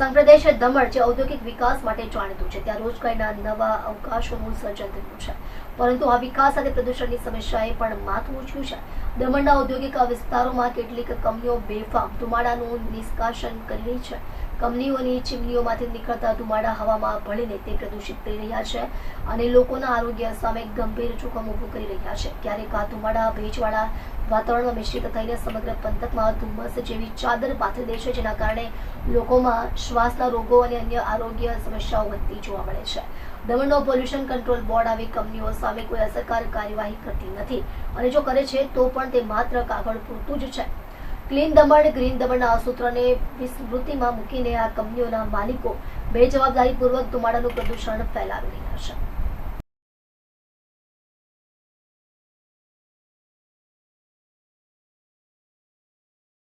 આંધ્રપ્રદેશ દમણ, જે ઔદ્યોગિક વિકાસ માટે જાણીતું છે. ત્યાં રોજગારીના નવા અવકાશોનું સર્જન થયું છે. પરંતુ આ વિકાસ સાથે પ્રદૂષણની સમસ્યાએ પણ માથું ઊંચ્યું છે. દમણના ઔદ્યોગિક વિસ્તારોમાં કેટલીક કંપનીઓ બેફામ ધુમાડાનું નિષ્કાશન કરી રહી છે. કંપનીઓની ચીમનીઓમાંથી નીકળતા ધુમાડા હવામાં ભળીને તે પ્રદૂષિત કરી રહ્યા છે અને લોકોના આરોગ્ય સામે ગંભીર જોખમ ઊભું કરી રહ્યા છે. ક્યારેક આ ધુમાડા ભેજવાળા વાતાવરણમાં મિશ્રિત થઈને સમગ્ર પંથકમાં ધુમ્મસ જેવી ચાદર પાથરી દે છે, જેના કારણે લોકોમાં શ્વાસના રોગો અને અન્ય આરોગ્ય સમસ્યાઓ વધતી જોવા મળે છે. દમણનો પોલ્યુશન કંટ્રોલ બોર્ડ આવી કંપનીઓ સામે કોઈ અસરકારક કાર્યવાહી કરતી નથી અને જો કરે છે, તો પણ તે માત્ર કાગળ પૂરતું જ છે. ક્લીન દમણ ગ્રીન દમણના સૂત્રને વિસ્મૃતિમાં મૂકીને આ કંપનીઓના માલિકો બેજવાબદારીપૂર્વક ધુમાડાનું પ્રદૂષણ ફેલાવી રહ્યા છે.